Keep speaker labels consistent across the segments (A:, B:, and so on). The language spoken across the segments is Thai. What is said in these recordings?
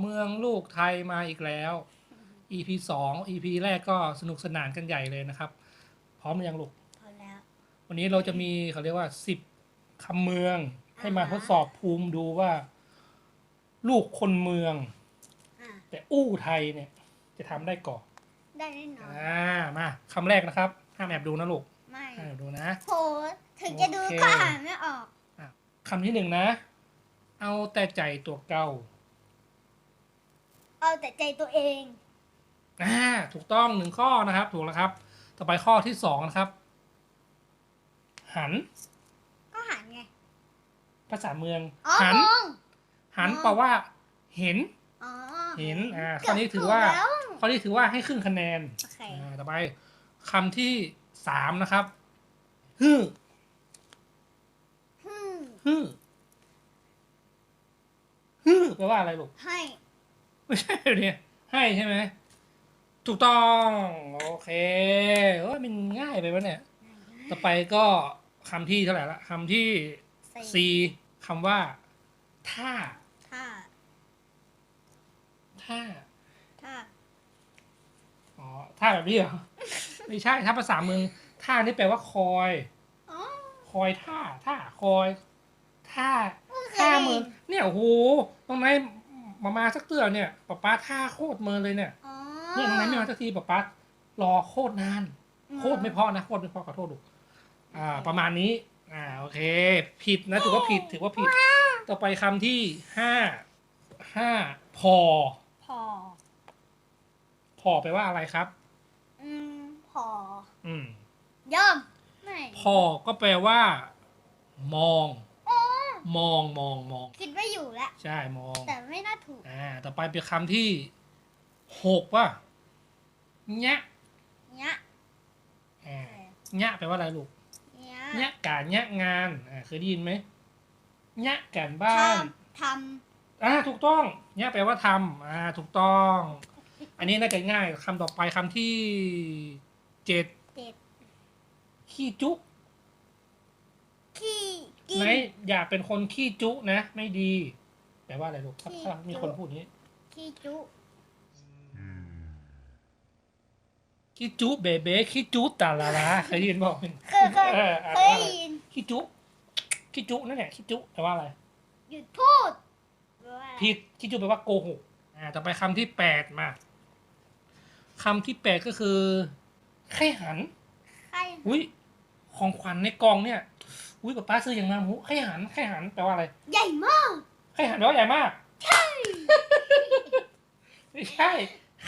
A: เมืองลูกไทยมาอีกแล้ว EP สอง EP แรกก็สนุกสนานกันใหญ่เลยนะครับ พร้อมหรือยังลูก
B: พอแล้ว
A: วันนี้เราจะมีเขาเรียกว่าสิบคำเมือง ให้มาทดสอบภูมิดูว่า ลูกคนเมือง
B: อะ
A: แต่อู้ไทยเนี่ย จะทำได้ก่อน
B: ได้แน่นอน
A: อ่ามาคำแรกนะครับห้ามแอบดูนะลูก
B: ไม่
A: ห้ามแอบดูนะ
B: โหถึงจะดู
A: โอเค
B: ก็อ่านไม่ออก
A: คำที่หนึ่งนะ เอาแต่ใจตัวเก่า
B: เอา แต่ใจตัวเอง
A: อ่าถูกต้องหนึ่งข้อนะครับ ถูกแล้วครับ ต่อไปข้อที่สองนะครับ หัน
B: ก็หันไง
A: ภาษาเมือง
B: อ๋อ
A: หั
B: มอง
A: หัน
B: มอง
A: แปลว่า เห็น
B: อ๋อ
A: เห็นอ่า
B: เกื
A: ข้
B: อ
A: อบนี้ถือ
B: ถูก
A: ว่า
B: แล้ว
A: ข้อนี้ถือว่าให้ครึ่งคะแนน
B: โอเค
A: อ่าต่อไปคำที่สามนะครับฮึ่
B: ฮึ่ม
A: ฮึ่ฮึ่แปลว่าอะไรลูก
B: ให้
A: ไม่ใช่เนี่ยให้ใช่ไหมถูกต้อง โอเคเออมันง่ายไปวะเนี่ย ต่อไปก็คำที่เท่าไหร่ละคำที่
B: สี่
A: C คำว่าท่า
B: ถ้า
A: ท่า
B: ถ้า
A: อ๋อท่าแบบนี้เหรอ ไม่ใช่ ถ้าภาษาเมือง ท่านี่แปลว่าคอย
B: อ๋อ
A: คอยท่า ท่า คอย ท่า
B: เพิ่งเคย
A: ท่า
B: ได้
A: เมื
B: ยิ
A: อง
B: น
A: เนี่ย โอ้โหตรงไหน มามาสักเตือเนี่ยป๊าป๊าท่าโคตรเมินเลยเนี่ย
B: อ๋อ
A: เนี่ยตรงไหนไม่มาสักทีป๊าป๊ารอโคตรนาน โคตรไม่พอนะโคตรไม่พอขอโทษลูกอ่า ประมาณนี้ อ่าโอเค ผิดนะถือว่าผิดถือว่าผิด ต่อไปคำที่ห้าห้าพอ
B: พอ
A: พอแปลว่าอะไรครับ
B: อืม พอ
A: อืม
B: ย่อม ไม่
A: พอก็แปลว่า มอง
B: อ๋อ
A: มองมองมอง
B: คิดว่าอยู่แล้ว
A: ใช่มอง
B: แต่ไม่น่าถูก
A: อ่า ต่อไปเป็นคำที่หกว่าเนี้ย
B: เนี้ย
A: อ่าเนี้ยแปลว่าอะไรลูก
B: เนี้ย
A: เนี้ยการเนี้ยงานอ่าเคยได้ยินไหมเนี้ยการบ้าน
B: ทำ
A: อ่าถูกต้องเนี้ยแปลว่าทำอ่าถูกต้อง อันนี้น่าจะง่ายคำต่อไปคำที่เจ็ด
B: เจ็ด
A: ขี้จุ
B: ขี้ กิน
A: ไหนอย่าเป็นคนขี้จุนะ ไม่ดี แปลว่าอะไรลูกถ้า
B: ขี้
A: ถ้ามี
B: จุ
A: คนพูดอย่างนี้
B: ขี้จุ
A: ขี้จุเบเบ้ขี้จุตาลาลาเคยได้ยินบอก
B: เคยเคย
A: เอออะ
B: เคยได้ยิน
A: ขี้จุขี้จุนั่นแหละขี้จุแปลว่าอะไร
B: หยุดพูดว่า
A: ผิดขี้จุแปลว่าโกหกอ่าต่อไปคำที่แปดมาคำที่แปดก็คือไข่หัน
B: ใคร
A: อุ้ยของขวัญในกล่องเนี่ย อุ้ยป้าป้าซื้ออย่างมาหมูไข่หันไข่หันแปลว่าอะไร
B: ใหญ่มาก
A: ไข่หันแปลว่าใหญ่มาก ใช่ไม่ใช่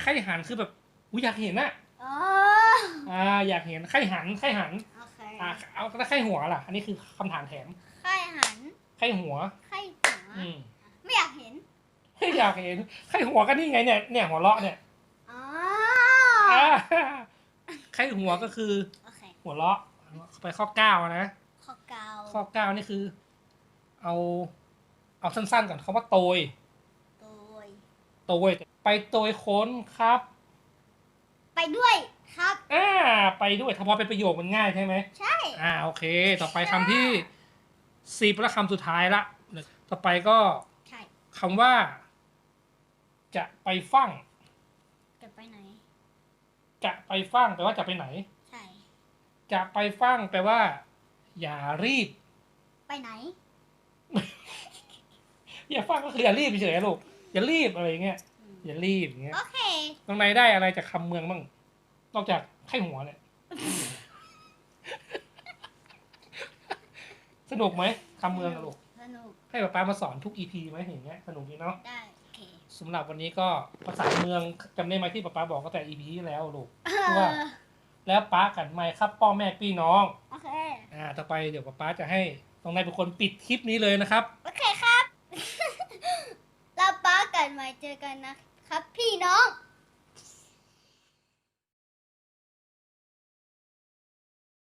A: ไข่หันคือแบบอุ้ยอยากเห็นอะ
B: อ๋อ
A: อ่าอยากเห็นไข่หันไข่หัน
B: โอเค
A: อ่าเอาแล้วไข่หัวล่ะ อันนี้คือคำถามแถม
B: ไข่หัน
A: ไข่หัว
B: ไข่หัว
A: อืม
B: ไม่อยากเห็น
A: ไม่อยากเห็นไข่หัวก็นี่ไงเนี่ยเนี่ยหัวเราะเนี่ย
B: อ๋อ
A: อ่าไข่หัวก็คือ
B: โอเค
A: หัวเราะไปข้อเก้านะ
B: ข้อเกา
A: ข้อเก้านี่คือ เอา เอาสั้นๆก่อนคำว่าโตย
B: โดย
A: โตย ไปโตยค้นครับ
B: ไปด้วยครับ
A: อ่า ไปด้วยถ้าพอเป็นประโยคมันง่ายใช่ไหม
B: ใช่
A: อ่า โอเค ต่อไปคำที่สิบและคำสุดท้ายละ ต่อไปก็
B: ใช่
A: คำว่า จะไปฟั่ง
B: จะไปไหน
A: จะไปฟั่งแปลว่าจะไปไหน
B: ใช่
A: จะไปฟั่งแปลว่า อย่ารีบ
B: ไปไหน
A: อย่าฟั่งก็คืออย่ารีบเฉยๆลูกอย่ารีบอะไรอย่างเงี้ย
B: อืม
A: อย่ารีบอย่างเงี้ย
B: โอเค
A: ตรงในได้อะไรจากคำเมืองบ้างนอกจากไข้หัวเนี่ยสนุกไหมคำเมืองอะลูก
B: สนุก
A: ให้ป๊าป๊ามาสอนทุกอีพีไหมอย่างเงี้ยสนุกดีเนาะ
B: ได้โอเค
A: สำหรับวันนี้ก็ภาษาเมืองจำได้ไหมที่ป๊าป๊าบอกก็แต่อีพีที่แล้วลูก
B: เอ
A: ว่า
B: อ
A: แล้วป้ากันไหมครับ พ่อแม่พี่น้อง
B: โอเค
A: อ่า ต่อไปเดี๋ยวป๊าป๊าจะให้ตรงในเป็นคนปิดคลิปนี้เลยนะครับ
B: โอเคครับแล้วป้ากันใหม่เจอกันนะครับ พี่น้อง